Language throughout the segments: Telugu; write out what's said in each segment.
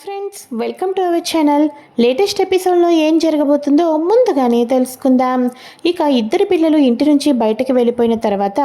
Friends welcome to our channel. Latest ఎపిసోడ్లో ఏం జరగబోతుందో ముందుగానే తెలుసుకుందాం. ఇక ఇద్దరు పిల్లలు ఇంటి నుంచి బయటకు వెళ్ళిపోయిన తర్వాత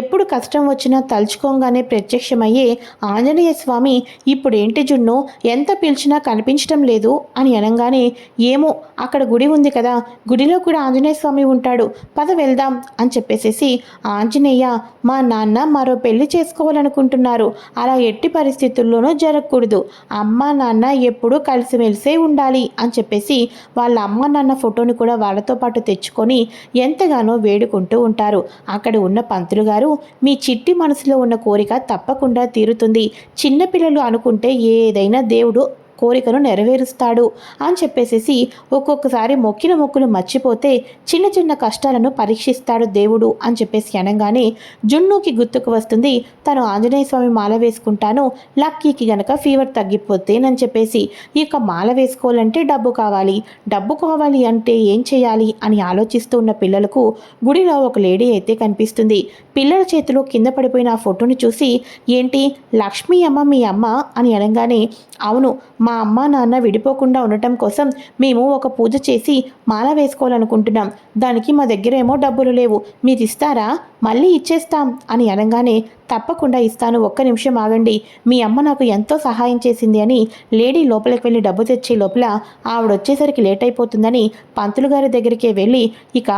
ఎప్పుడు కష్టం వచ్చినా తలుచుకోగానే ప్రత్యక్షమయ్యే ఆంజనేయ స్వామి ఇప్పుడు ఏంటి జున్ను ఎంత పిలిచినా కనిపించడం లేదు అని అనగానే ఏమో అక్కడ గుడి ఉంది కదా గుడిలో కూడా ఆంజనేయ స్వామి ఉంటాడు పద వెళ్దాం అని చెప్పేసేసి ఆంజనేయ మా నాన్న మరో పెళ్ళి చేసుకోవాలనుకుంటున్నారు అలా ఎట్టి పరిస్థితుల్లోనూ జరగకూడదు. అమ్మ నాన్న ఎప్పుడూ కలిసిమెలిసే ఉండాలి అని చెప్పేసి వాళ్ళ అమ్మ నాన్న ఫోటోని కూడా వాళ్ళతో పాటు తెచ్చుకొని ఎంతగానో వేడుకుంటూ ఉంటారు. అక్కడ ఉన్న పంతులు గారు మీ చిట్టి మనసులో ఉన్న కోరిక తప్పకుండా తీరుతుంది. చిన్నపిల్లలు అనుకుంటే ఏదైనా దేవుడు కోరికను నెరవేరుస్తాడు అని చెప్పేసేసి ఒక్కొక్కసారి మొక్కిన మొక్కులు మర్చిపోతే చిన్న చిన్న కష్టాలను పరీక్షిస్తాడు దేవుడు అని చెప్పేసి అనగానే జున్నుకి గుర్తుకు వస్తుంది తను ఆంజనేయ స్వామి మాల వేసుకుంటాను లక్కీకి గనక ఫీవర్ తగ్గిపోతేనని చెప్పేసి ఇక మాల వేసుకోవాలంటే డబ్బు కావాలి. డబ్బు కావాలి అంటే ఏం చేయాలి అని ఆలోచిస్తూ ఉన్న పిల్లలకు గుడిలో ఒక లేడీ అయితే కనిపిస్తుంది. పిల్లల చేతిలో కింద పడిపోయిన ఆ ఫోటోని చూసి ఏంటి లక్ష్మీ అమ్మ మీ అమ్మ? అని అనగానే అవును మా అమ్మ నాన్న విడిపోకుండా ఉండటం కోసం మేము ఒక పూజ చేసి మాల వేసుకోవాలనుకుంటున్నాం. దానికి మా దగ్గర ఏమో డబ్బులు లేవు. మీరు ఇస్తారా మళ్ళీ ఇచ్చేస్తాం అని అనగానే తప్పకుండా ఇస్తాను. ఒక్క నిమిషం ఆగండి. మీ అమ్మ నాకు ఎంతో సహాయం చేసింది అని లేడీ లోపలికి వెళ్ళి డబ్బు తెచ్చే లోపల ఆవిడ వచ్చేసరికి లేట్ అయిపోతుందని పంతులు గారి దగ్గరికే వెళ్ళి ఇక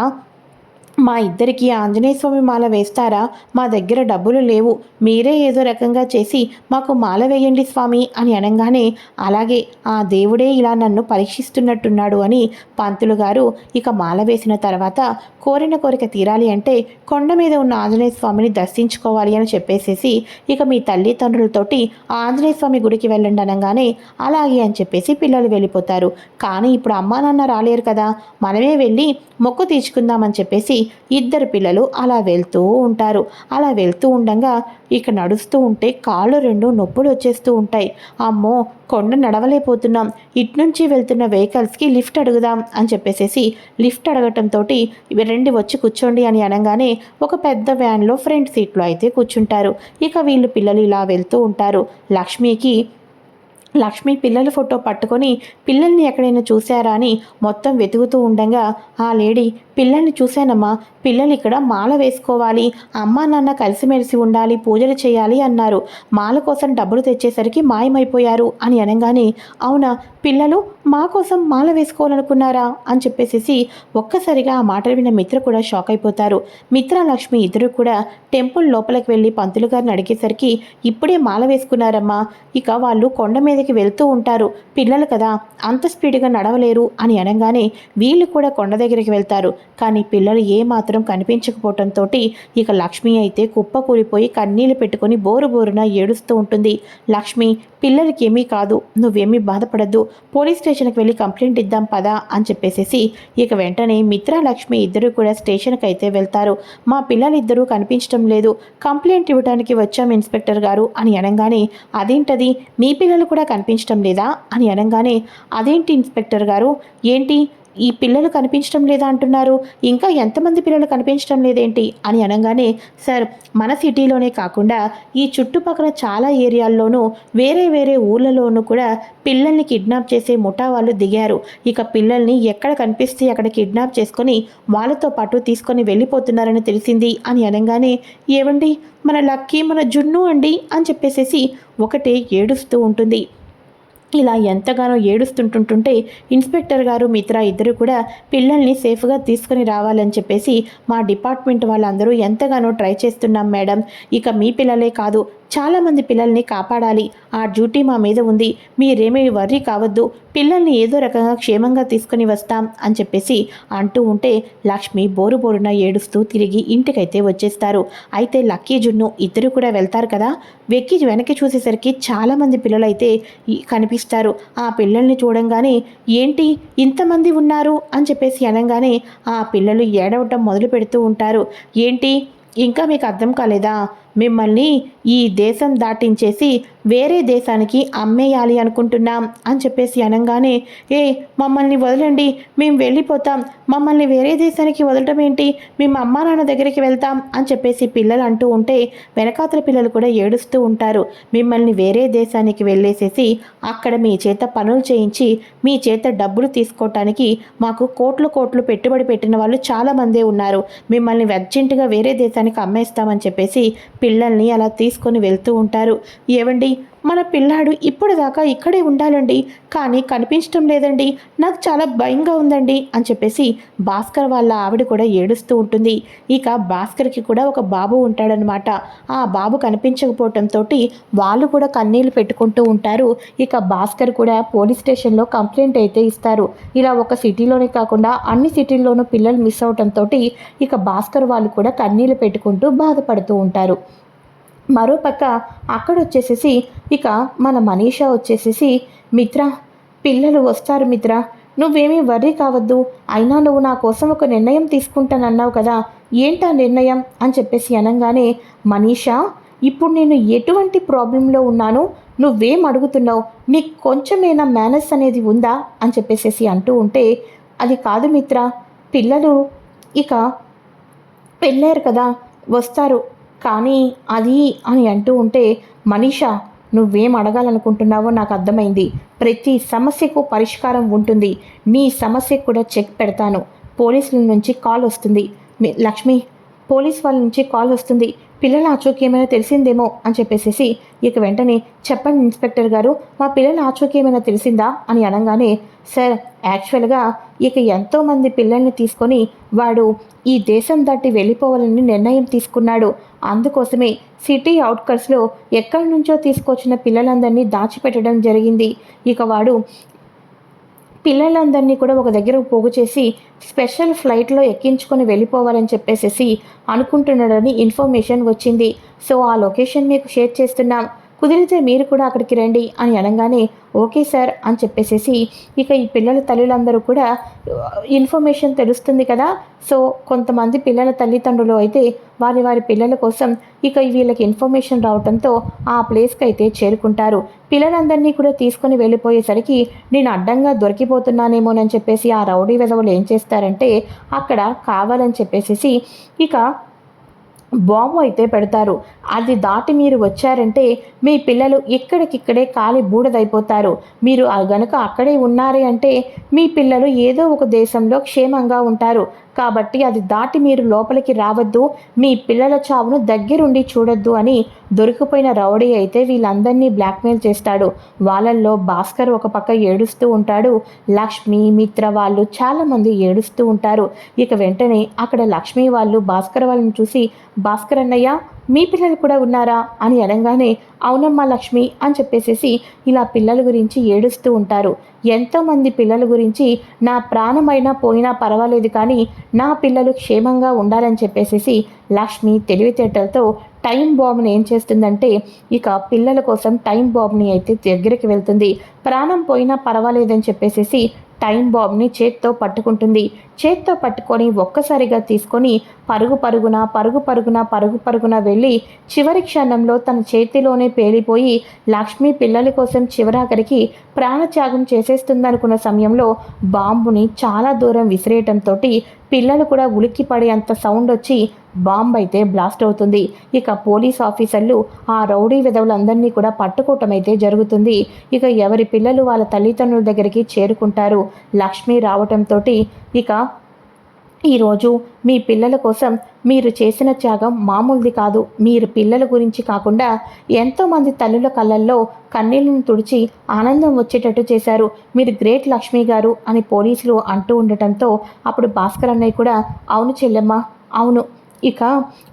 మా ఇద్దరికి ఆంజనేయ స్వామి మాల వేస్తారా? మా దగ్గర డబ్బులు లేవు. మీరే ఏదో రకంగా చేసి మాకు మాల వేయండి స్వామి అని అనగానే అలాగే ఆ దేవుడే ఇలా నన్ను పరీక్షిస్తున్నట్టున్నాడు అని పంతులు గారు ఇక మాల వేసిన తర్వాత కోరిన కోరిక తీరాలి అంటే కొండ మీద ఉన్న ఆంజనేయ స్వామిని దర్శించుకోవాలి అని చెప్పేసేసి ఇక మీ తల్లిదండ్రులతోటి ఆంజనేయ స్వామి గుడికి వెళ్ళండి అనగానే అలాగే అని చెప్పేసి పిల్లలు వెళ్ళిపోతారు. కానీ ఇప్పుడు అమ్మా నాన్న రాలేరు కదా. మనమే వెళ్ళి మొక్కు తీర్చుకుందామని చెప్పేసి ఇద్దరు పిల్లలు అలా వెళ్తూ ఉంటారు. అలా వెళ్తూ ఉండగా ఇక నడుస్తూ ఉంటే కాళ్ళు రెండు నొప్పులు వచ్చేస్తూ ఉంటాయి. అమ్మో కొండ నడవలేకపోతున్నాం. ఇట్నుంచి వెళ్తున్న వెహికల్స్కి లిఫ్ట్ అడుగుదాం అని చెప్పేసేసి లిఫ్ట్ అడగటంతో రెండు వచ్చి కూర్చోండి అని అనగానే ఒక పెద్ద వ్యాన్లో ఫ్రంట్ సీట్లో అయితే కూర్చుంటారు. ఇక వీళ్ళు పిల్లలు ఇలా వెళ్తూ ఉంటారు. లక్ష్మికి లక్ష్మి పిల్లల ఫోటో పట్టుకొని పిల్లల్ని ఎక్కడైనా చూశారా అని మొత్తం వెతుకుతూ ఉండగా ఆ లేడీ పిల్లల్ని చూశానమ్మా. పిల్లలు ఇక్కడ మాల వేసుకోవాలి. అమ్మా నాన్న కలిసిమెలిసి ఉండాలి పూజలు చేయాలి అన్నారు. మాల కోసం డబ్బులు తెచ్చేసరికి మాయమైపోయారు అని అనగానే అవునా పిల్లలు మా కోసం మాల వేసుకోవాలనుకున్నారా? అని చెప్పేసేసి ఒక్కసారిగా ఆ మాటలు విన్న మిత్ర కూడా షాక్ అయిపోతారు. మిత్ర లక్ష్మి ఇద్దరు కూడా టెంపుల్ లోపలికి వెళ్ళి పంతులు గారిని అడిగేసరికి ఇప్పుడే మాల వేసుకున్నారమ్మా. ఇక వాళ్ళు కొండ మీద దగ్గరికి వెళ్తూ ఉంటారు. పిల్లలు కదా అంత స్పీడ్గా నడవలేరు అని అనగానే వీళ్ళు కూడా కొండ దగ్గరికి వెళ్తారు. కానీ పిల్లలు ఏమాత్రం కనిపించకపోవటంతో ఇక లక్ష్మి అయితే కుప్ప కూలిపోయి కన్నీళ్ళు పెట్టుకొని బోరు బోరున ఏడుస్తూ ఉంటుంది. లక్ష్మి పిల్లలకి ఏమీ కాదు నువ్వేమీ బాధపడద్దు పోలీస్ స్టేషన్కి వెళ్ళి కంప్లైంట్ ఇద్దాం పదా అని చెప్పేసేసి ఇక వెంటనే మిత్ర లక్ష్మి ఇద్దరు కూడా స్టేషన్కి అయితే వెళ్తారు. మా పిల్లలిద్దరూ కనిపించడం లేదు కంప్లైంట్ ఇవ్వడానికి వచ్చాం ఇన్స్పెక్టర్ గారు అని అనగానే అదేంటది? మీ పిల్లలు కూడా కనిపించడం లేదా అని అనగానే అదేంటి ఇన్స్పెక్టర్ గారు? ఏంటి? ఈ పిల్లలు కనిపించడం లేదా అంటున్నారు? ఇంకా ఎంతమంది పిల్లలు కనిపించడం లేదేంటి? అని అనగానే సార్ మన సిటీలోనే కాకుండా ఈ చుట్టుపక్కల చాలా ఏరియాల్లోనూ వేరే వేరే ఊళ్ళలోనూ కూడా పిల్లల్ని కిడ్నాప్ చేసే ముఠా వాళ్ళు దిగారు. ఇక పిల్లల్ని ఎక్కడ కనిపిస్తే అక్కడ కిడ్నాప్ చేసుకొని వాళ్ళతో పాటు తీసుకొని వెళ్ళిపోతున్నారని తెలిసింది అని అనగానే ఏవండి? మన లక్కీ మన జున్ను అండి అని చెప్పేసేసి ఒకటే ఏడుస్తూ ఉంటుంది. ఇలా ఎంతగానో ఏడుస్తుంటుంటుంటే ఇన్స్పెక్టర్ గారు మిత్ర ఇద్దరు కూడా పిల్లల్ని సేఫ్గా తీసుకుని రావాలని చెప్పేసి మా డిపార్ట్మెంట్ వాళ్ళందరూ ఎంతగానో ట్రై చేస్తున్నాం మేడం. ఇక మీ పిల్లలే కాదు చాలామంది పిల్లల్ని కాపాడాలి. ఆ డ్యూటీ మా మీద ఉంది. మీరేమీ వర్రీ కావద్దు. పిల్లల్ని ఏదో రకంగా క్షేమంగా తీసుకుని వస్తాం అని చెప్పేసి అంటూ ఉంటే లక్ష్మి బోరు బోరున ఏడుస్తూ తిరిగి ఇంటికైతే వచ్చేస్తారు. అయితే లక్కీ జున్ను ఇద్దరు కూడా వెళ్తారు కదా? వెక్కి వెనక్కి చూసేసరికి చాలామంది పిల్లలైతే కనిపిస్తారు. ఆ పిల్లల్ని చూడంగానే ఏంటి ఇంతమంది ఉన్నారు? అని చెప్పేసి అనగానే ఆ పిల్లలు ఏడవటం మొదలు పెడుతూ ఉంటారు. ఏంటి? ఇంకా మీకు అర్థం కాలేదా? మిమ్మల్ని ఈ దేశం దాటించేసి వేరే దేశానికి అమ్మేయాలి అనుకుంటున్నాం అని చెప్పేసి అనగానే ఏ మమ్మల్ని వదలండి మేము వెళ్ళిపోతాం. మమ్మల్ని వేరే దేశానికి వదలటం ఏంటి? మేము అమ్మా నాన్న దగ్గరికి వెళ్తాం. అని చెప్పేసి పిల్లలు అంటూ ఉంటే వెనకాతల పిల్లలు కూడా ఏడుస్తూ ఉంటారు. మిమ్మల్ని వేరే దేశానికి వెళ్ళేసేసి అక్కడ మీ చేత పనులు చేయించి మీ చేత డబ్బులు తీసుకోవటానికి మాకు కోట్లు కోట్లు పెట్టుబడి పెట్టిన వాళ్ళు చాలామందే ఉన్నారు. మిమ్మల్ని అర్జెంటుగా వేరే దేశానికి అమ్మేస్తామని చెప్పేసి పిల్లల్ని అలా తీసుకొని వెళ్తూ ఉంటారు. ఏవండి? మన పిల్లాడు ఇప్పుడు దాకా ఇక్కడే ఉండాలండి. కానీ కనిపించడం లేదండి. నాకు చాలా భయంగా ఉందండి అని చెప్పేసి భాస్కర్ వాళ్ళ ఆవిడ కూడా ఏడుస్తూ ఉంటుంది. ఇక భాస్కర్కి కూడా ఒక బాబు ఉంటాడనమాట ఆ బాబు కనిపించకపోవటంతో వాళ్ళు కూడా కన్నీళ్ళు పెట్టుకుంటూ ఉంటారు. ఇక భాస్కర్ కూడా పోలీస్ స్టేషన్లో కంప్లైంట్ అయితే ఇస్తారు. ఇలా ఒక సిటీలోనే కాకుండా అన్ని సిటీల్లోనూ పిల్లలు మిస్ అవటంతో ఇక భాస్కర్ వాళ్ళు కూడా కన్నీళ్ళు పెట్టుకుంటూ బాధపడుతూ ఉంటారు. మరోపక్క అక్కడ వచ్చేసేసి ఇక మన మనీషా వచ్చేసేసి మిత్ర పిల్లలు వస్తారు మిత్ర నువ్వేమీ వర్రీ కావద్దు అయినా నువ్వు నా కోసం ఒక నిర్ణయం తీసుకుంటానన్నావు కదా ఏంటా నిర్ణయం? అని చెప్పేసి అనగానే మనీషా ఇప్పుడు నేను ఎటువంటి ప్రాబ్లంలో ఉన్నాను? నువ్వేం అడుగుతున్నావు? నీకు కొంచెమైనా మేనస్ అనేది ఉందా? అని చెప్పేసేసి అంటూ ఉంటే అది కాదు మిత్ర పిల్లలు ఇక పెళ్ళారు కదా వస్తారు. కానీ అది అని అంటూ ఉంటే మనీషా నువ్వేం అడగాలనుకుంటున్నావో నాకు అర్థమైంది. ప్రతి సమస్యకు పరిష్కారం ఉంటుంది. నీ సమస్యకు కూడా చెక్ పెడతాను. పోలీసుల నుంచి కాల్ వస్తుంది. లక్ష్మి పోలీస్ వాళ్ళ నుంచి కాల్ వస్తుంది. పిల్లల ఆచూకీ ఏమైనా తెలిసిందేమో అని చెప్పేసేసి ఇక వెంటనే చెప్పండి ఇన్స్పెక్టర్ గారు మా పిల్లల ఆచూకీ ఏమైనా తెలిసిందా అని అనగానే సార్ యాక్చువల్గా ఇక ఎంతోమంది పిల్లల్ని తీసుకొని వాడు ఈ దేశం దాటి వెళ్ళిపోవాలని నిర్ణయం తీసుకున్నాడు. అందుకోసమే సిటీ అవుట్కట్స్లో ఎక్కడి నుంచో తీసుకొచ్చిన పిల్లలందరినీ దాచిపెట్టడం జరిగింది. ఇక వాడు పిల్లలందరినీ కూడా ఒక దగ్గర పోగు చేసి స్పెషల్ ఫ్లైట్లో ఎక్కించుకొని వెళ్ళిపోవాలని చెప్పేసేసి అనుకుంటున్నాడని ఇన్ఫర్మేషన్ వచ్చింది. సో ఆ లొకేషన్ మీకు షేర్ చేస్తున్నాం. కుదిరితే మీరు కూడా అక్కడికి రండి అని అనగానే ఓకే సార్ అని చెప్పేసేసి ఇక ఈ పిల్లల తల్లులందరూ కూడా ఇన్ఫర్మేషన్ తెలుస్తుంది కదా సో కొంతమంది పిల్లల తల్లిదండ్రులు అయితే వారి వారి పిల్లల కోసం ఇక వీళ్ళకి ఇన్ఫర్మేషన్ రావడంతో ఆ ప్లేస్కి అయితే చేరుకుంటారు. పిల్లలందరినీ కూడా తీసుకొని వెళ్ళిపోయేసరికి నేను అడ్డంగా దొరికిపోతున్నానేమోనని చెప్పేసి ఆ రౌడీ విధవులు ఏం చేస్తారంటే అక్కడ కావాలని చెప్పేసి ఇక బాంబు అయితే పెడతారు. అది దాటి మీరు వచ్చారంటే మీ పిల్లలు ఇక్కడికిక్కడే కాలి బూడదైపోతారు. మీరు గనుక అక్కడే ఉన్నారే అంటే మీ పిల్లలు ఏదో ఒక దేశంలో క్షేమంగా ఉంటారు. కాబట్టి అది దాటి మీరు లోపలికి రావద్దు మీ పిల్లల చావును దగ్గరుండి చూడొద్దు అని దొరికిపోయిన రౌడీ అయితే వీళ్ళందరినీ బ్లాక్మెయిల్ చేస్తాడు. వాళ్ళల్లో భాస్కర్ ఒక పక్క ఏడుస్తూ ఉంటాడు లక్ష్మి మిత్ర వాళ్ళు చాలామంది ఏడుస్తూ ఉంటారు. ఇక వెంటనే అక్కడ లక్ష్మి వాళ్ళు భాస్కర్ వాళ్ళని చూసి భాస్కర్ అన్నయ్య మీ పిల్లలు కూడా ఉన్నారా? అని అనగానే అవునమ్మా లక్ష్మి అని చెప్పేసేసి ఇలా పిల్లల గురించి ఏడుస్తూ ఉంటారు. ఎంతోమంది పిల్లల గురించి నా ప్రాణమైనా పోయినా పర్వాలేదు కానీ నా పిల్లలు క్షేమంగా ఉండాలని చెప్పేసేసి లక్ష్మి తెలివితేటలతో టైం బాంబ్ని ఏం చేస్తుందంటే ఇక పిల్లల కోసం టైం బాంబ్ని అయితే దగ్గరికి వెళ్తుంది. ప్రాణం పోయినా పర్వాలేదని చెప్పేసేసి టైం బాబ్ని చేత్తో పట్టుకుంటుంది. చేత్తో పట్టుకొని ఒక్కసారిగా తీసుకొని పరుగు పరుగున పరుగు పరుగున పరుగు పరుగున వెళ్ళి చివరి క్షణంలో తన చేతిలోనే పేలిపోయి లక్ష్మి పిల్లల కోసం చివరాఖరికి ప్రాణత్యాగం చేసేస్తుందనుకున్న సమయంలో బాంబుని చాలా దూరం విసిరేయటంతో పిల్లలు కూడా ఉలిక్కి అంత సౌండ్ వచ్చి బాంబ్ అయితే బ్లాస్ట్ అవుతుంది. ఇక పోలీస్ ఆఫీసర్లు ఆ రౌడీ విధవులందరినీ కూడా పట్టుకోవటం అయితే జరుగుతుంది. ఇక ఎవరి పిల్లలు వాళ్ళ తల్లిదండ్రుల దగ్గరికి చేరుకుంటారు. లక్ష్మి రావటంతో ఇక ఈరోజు మీ పిల్లల కోసం మీరు చేసిన త్యాగం మామూలుది కాదు. మీరు పిల్లల గురించి కాకుండా ఎంతోమంది తల్లుల కళ్ళల్లో కన్నీళ్ళను తుడిచి ఆనందం వచ్చేటట్టు చేశారు. మీరు గ్రేట్ లక్ష్మి గారు అని పోలీసులు అంటూ ఉండటంతో అప్పుడు భాస్కర్ అన్నయ్య కూడా అవును చెల్లెమ్మ అవును. ఇక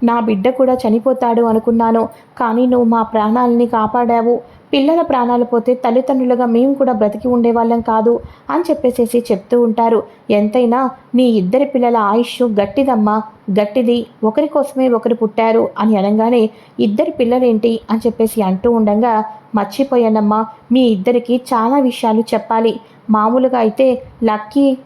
నా బిడ్డ కూడా చనిపోతాడు అనుకున్నాను కానీ నువ్వు మా ప్రాణాలని కాపాడావు. పిల్లల ప్రాణాలు పోతే తల్లిదండ్రులుగా మేము కూడా బ్రతికి ఉండేవాళ్ళం కాదు అని చెప్పేసేసి చెప్తూ ఉంటారు. ఎంతైనా నీ ఇద్దరి పిల్లల ఆయుష్ గట్టిదమ్మా గట్టిది. ఒకరి కోసమే ఒకరు పుట్టారు అని అనగానే ఇద్దరి పిల్లలేంటి అని చెప్పేసి అంటూ ఉండగా మర్చిపోయానమ్మా మీ ఇద్దరికి చాలా విషయాలు చెప్పాలి. మామూలుగా అయితే లక్కీ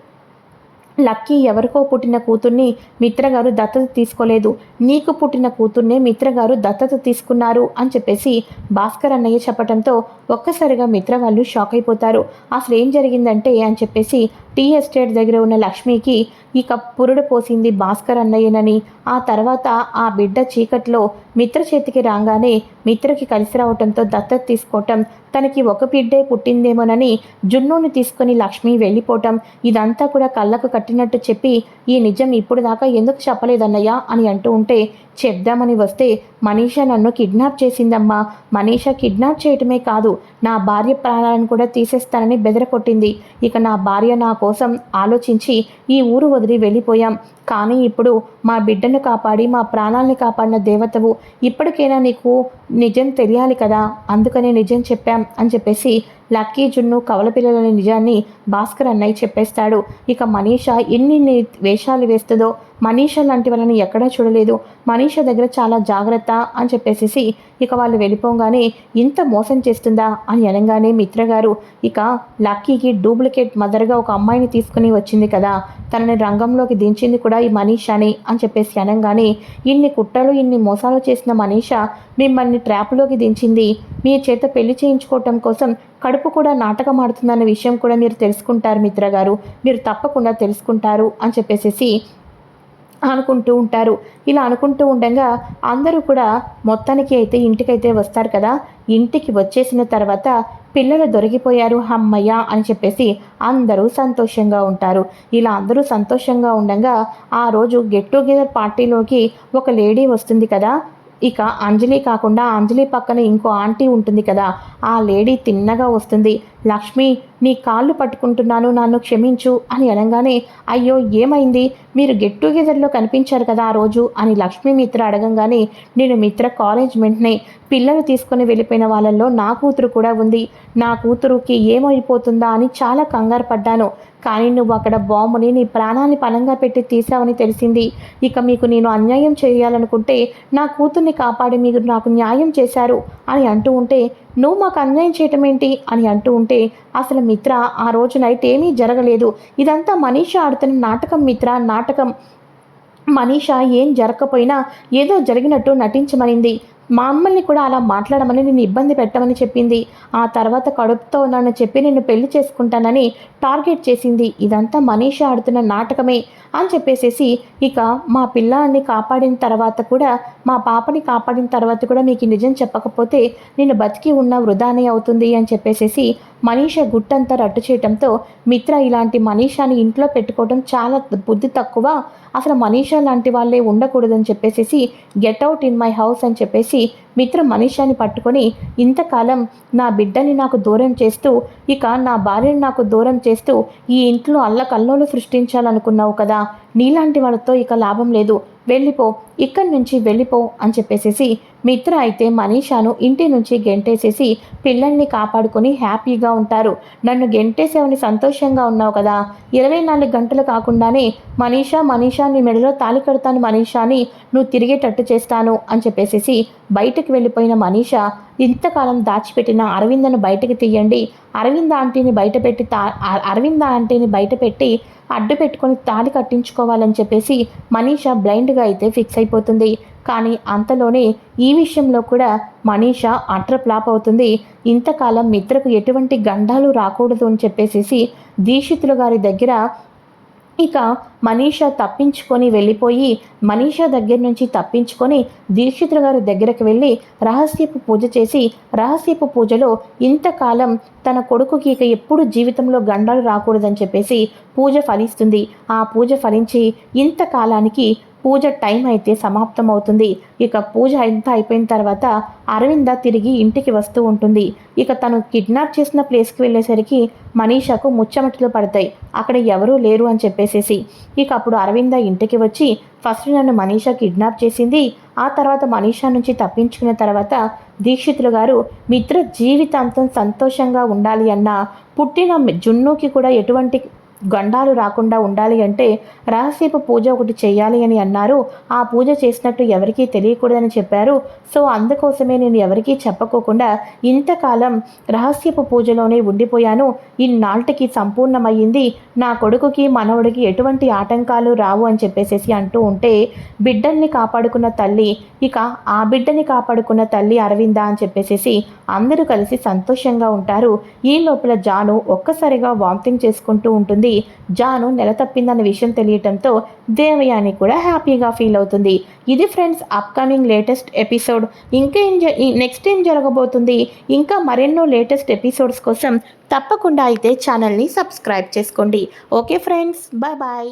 లక్కీ ఎవరికో పుట్టిన కూతుర్ని మిత్రగారు దత్తత తీసుకోలేదు. నీకు పుట్టిన కూతుర్నే మిత్రగారు దత్తత తీసుకున్నారు అని చెప్పేసి భాస్కర్ అన్నయ్య చెప్పడంతో ఒక్కసారిగా మిత్ర వాళ్ళు షాక్ అయిపోతారు. అసలు ఏం జరిగిందంటే అని చెప్పేసి టీ ఎస్టేట్ దగ్గర ఉన్న లక్ష్మికి ఇక పురుడు పోసింది భాస్కర్ అన్నయ్యనని ఆ తర్వాత ఆ బిడ్డ చీకట్లో మిత్ర చేతికి రాగానే మిత్రకి కలిసి రావటంతో దత్తత తీసుకోవటం తనకి ఒక బిడ్డే పుట్టిందేమోనని జున్నుని తీసుకుని లక్ష్మి వెళ్ళిపోవటం ఇదంతా కూడా కళ్ళకు కట్టినట్టు చెప్పి ఈ నిజం ఇప్పుడు దాకా ఎందుకు చెప్పలేదన్నయ్యా అని అంటూ ఉంటే చెప్దామని వస్తే మనీషా నన్ను కిడ్నాప్ చేసిందమ్మా. మనీషా కిడ్నాప్ చేయటమే కాదు నా భార్య ప్రాణాలను కూడా తీసేస్తానని బెదరకొట్టింది ఇక నా భార్య నా కోసం ఆలోచించి ఈ ఊరు వదిలి వెళ్ళిపోయాం. కానీ ఇప్పుడు మా బిడ్డను కాపాడి మా ప్రాణాలని కాపాడిన దేవతవు ఇప్పటికైనా నీకు నిజం తెలియాలి కదా? అందుకనే నిజం చెప్పాం అని చెప్పేసి లక్కీ జున్ను కవల పిల్లల నిజాన్ని భాస్కర్ అన్నయ్య చెప్పేస్తాడు. ఇక మనీష ఎన్ని వేషాలు వేస్తుందో మనీషా లాంటి వాళ్ళని ఎక్కడా చూడలేదు. మనీషా దగ్గర చాలా జాగ్రత్త అని చెప్పేసి ఇక వాళ్ళు వెళ్ళిపోగానే ఇంత మోసం చేస్తుందా అని అనగానే మిత్ర గారు ఇక లక్కీకి డూప్లికేట్ మదర్గా ఒక అమ్మాయిని తీసుకుని వచ్చింది కదా? తనని రంగంలోకి దించింది కూడా ఈ మనీషాని అని చెప్పేసి అనగానే ఇన్ని కుట్రలు ఇన్ని మోసాలు చేసిన మనీషా మిమ్మల్ని ట్రాప్లోకి దించింది. మీ చేత పెళ్ళి చేయించుకోవటం కోసం కడుపు కూడా నాటకం ఆడుతుందన్న విషయం కూడా మీరు తెలుసుకుంటారు మిత్ర గారు మీరు తప్పకుండా తెలుసుకుంటారు అని చెప్పేసి అనుకుంటూ ఉంటారు. ఇలా అనుకుంటూ ఉండగా అందరూ కూడా మొత్తానికి అయితే ఇంటికైతే వస్తారు కదా. ఇంటికి వచ్చేసిన తర్వాత పిల్లలు దొరికిపోయారు అమ్మయ్య అని చెప్పేసి అందరూ సంతోషంగా ఉంటారు. ఇలా అందరూ సంతోషంగా ఉండగా ఆ రోజు గెట్ టుగెదర్ పార్టీలోకి ఒక లేడీ వస్తుంది కదా. ఇక అంజలి కాకుండా అంజలి పక్కన ఇంకో ఆంటీ ఉంటుంది కదా. ఆ లేడీ తిన్నగా వస్తుంది. లక్ష్మి నీ కాళ్ళు పట్టుకుంటున్నాను నన్ను క్షమించు అని అనగానే అయ్యో ఏమైంది? మీరు గెట్ టుగెదర్లో కనిపించారు కదా ఆ రోజు అని లక్ష్మీ మిత్ర అడగంగానే నేను మిత్ర కాలేజ్ మెంట్నే పిల్లలు తీసుకొని వెళ్ళిపోయిన వాళ్ళల్లో నా కూతురు కూడా ఉంది. నా కూతురుకి ఏమైపోతుందా అని చాలా కంగారు పడ్డాను. కానీ నువ్వు అక్కడ బాంబుని నీ ప్రాణాన్ని పనంగా పెట్టి తీసావని తెలిసింది. ఇక మీకు నేను అన్యాయం చేయాలనుకుంటే నా కూతుర్ని కాపాడి మీరు నాకు న్యాయం చేశారు అని అంటూ ఉంటే నువ్వు మాకు అన్యాయం చేయటం ఏంటి అని అంటూ ఉంటే అసలు మిత్ర ఆ రోజు నైట్ ఏమీ జరగలేదు. ఇదంతా మనీష ఆడుతున్న నాటకం మిత్ర నాటకం. మనీష ఏం జరగకపోయినా ఏదో జరిగినట్టు నటించమనింది. మా అమ్మల్ని కూడా అలా మాట్లాడమని నేను ఇబ్బంది పెట్టమని చెప్పింది. ఆ తర్వాత కడుపుతో నన్ను చెప్పి నేను పెళ్ళి చేసుకుంటానని టార్గెట్ చేసింది. ఇదంతా మనీష ఆడుతున్న నాటకమే అని చెప్పేసేసి ఇక మా పిల్లాన్ని కాపాడిన తర్వాత కూడా మా పాపని కాపాడిన తర్వాత కూడా మీకు నిజం చెప్పకపోతే నేను బతికి ఉన్న వృధానే అవుతుంది అని చెప్పేసేసి మనీష గుట్టంతా రట్టు చేయటంతో మిత్ర ఇలాంటి మనీషాని ఇంట్లో పెట్టుకోవడం చాలా బుద్ధి తక్కువ. అసలు మనీషా లాంటి వాళ్ళే ఉండకూడదని చెప్పేసేసి get out in my house అని చెప్పేసి మిత్ర మనీషాని పట్టుకొని ఇంతకాలం నా బిడ్డని నాకు దూరం చేస్తూ ఇక నా భార్యని నాకు దూరం చేస్తూ ఈ ఇంట్లో అల్లకల్లోలు సృష్టించాలనుకున్నావు కదా. నీలాంటి వాళ్ళతో ఇక లాభం లేదు. వెళ్ళిపో ఇక్కడి నుంచి వెళ్ళిపో అని చెప్పేసేసి మిత్ర అయితే మనీషాను ఇంటి నుంచి గెంటేసేసి పిల్లల్ని కాపాడుకొని హ్యాపీగా ఉంటారు. నన్ను గెంటేసేవని సంతోషంగా ఉన్నావు కదా. ఇరవై నాలుగు గంటలు కాకుండానే మనీషా మనీషా నీ మెడలో తాలి కడతాను మనీషాని. నువ్వు తిరిగేటట్టు చేస్తాను అని చెప్పేసేసి బయటకు వెళ్ళిపోయిన మనీషా ఇంతకాలం దాచిపెట్టిన అరవిందను బయటకు తీయండి. అరవింద ఆంటీని బయటపెట్టి తా అరవింద ఆంటీని బయటపెట్టి అడ్డు పెట్టుకొని తాళి కట్టించుకోవాలని చెప్పేసి మనీషా బ్లైండ్గా అయితే ఫిక్స్ అయిపోతుంది. కానీ అంతలోనే ఈ విషయంలో కూడా మనీషా అట్ర ఫ్లాప్ అవుతుంది. ఇంతకాలం మిత్రకు ఎటువంటి గండాలు రాకూడదు అని చెప్పేసి దీక్షితులు గారి దగ్గర ఇక మనీషా తప్పించుకొని వెళ్ళిపోయి మనీషా దగ్గర నుంచి తప్పించుకొని దీక్షితుల గారి దగ్గరకు వెళ్ళి రహస్యపు పూజ చేసి రహస్యపు పూజలో ఇంతకాలం తన కొడుకుకి ఇక ఎప్పుడు జీవితంలో గండాలు రాకూడదని చెప్పేసి పూజ ఫలిస్తుంది. ఆ పూజ ఫలించి ఇంతకాలానికి పూజ టైం అయితే సమాప్తమవుతుంది. ఇక పూజ అంతా అయిపోయిన తర్వాత అరవింద తిరిగి ఇంటికి వస్తూ ఉంటుంది. ఇక తను కిడ్నాప్ చేసిన ప్లేస్కి వెళ్ళేసరికి మనీషాకు ముచ్చమటలు పడతాయి. అక్కడ ఎవరూ లేరు అని చెప్పేసేసి. ఇక అప్పుడు అరవింద ఇంటికి వచ్చి ఫస్ట్ నన్ను మనీషా కిడ్నాప్ చేసింది. ఆ తర్వాత మనీషా నుంచి తప్పించుకున్న తర్వాత దీక్షితులు గారు మిత్ర జీవితాంతం సంతోషంగా ఉండాలి అన్న పుట్టిన జున్నుకి కూడా ఎటువంటి గండాలు రాకుండా ఉండాలి అంటే రహస్యపు పూజ ఒకటి చేయాలి అని అన్నారు. ఆ పూజ చేసినట్టు ఎవరికీ తెలియకూడదని చెప్పారు. సో అందుకోసమే నేను ఎవరికీ చెప్పకోకుండా ఇంతకాలం రహస్యపు పూజలోనే ఉండిపోయాను. ఇన్నాళ్ళకి సంపూర్ణమయ్యింది. నా కొడుకుకి మనవడికి ఎటువంటి ఆటంకాలు రావు అని చెప్పేసేసి అంటూ ఉంటే బిడ్డల్ని కాపాడుకున్న తల్లి ఇక ఆ బిడ్డని కాపాడుకున్న తల్లి అరవిందా అని చెప్పేసేసి అందరూ కలిసి సంతోషంగా ఉంటారు. ఈ లోపల జాను ఒక్కసారిగా వామిటింగ్ చేసుకుంటూ ఉంటుంది. ఉంటుంది జాను నెల తప్పిందన్న విషయం తెలియటంతో దేవయాని కూడా హ్యాపీగా ఫీల్ అవుతుంది. ఇది ఫ్రెండ్స్ అప్కమింగ్ లేటెస్ట్ ఎపిసోడ్. ఇంకా ఏం నెక్స్ట్ ఏం జరగబోతుంది? ఇంకా మరెన్నో లేటెస్ట్ ఎపిసోడ్స్ కోసం తప్పకుండా అయితే ఛానల్ని సబ్స్క్రైబ్ చేసుకోండి. Okay friends bye bye.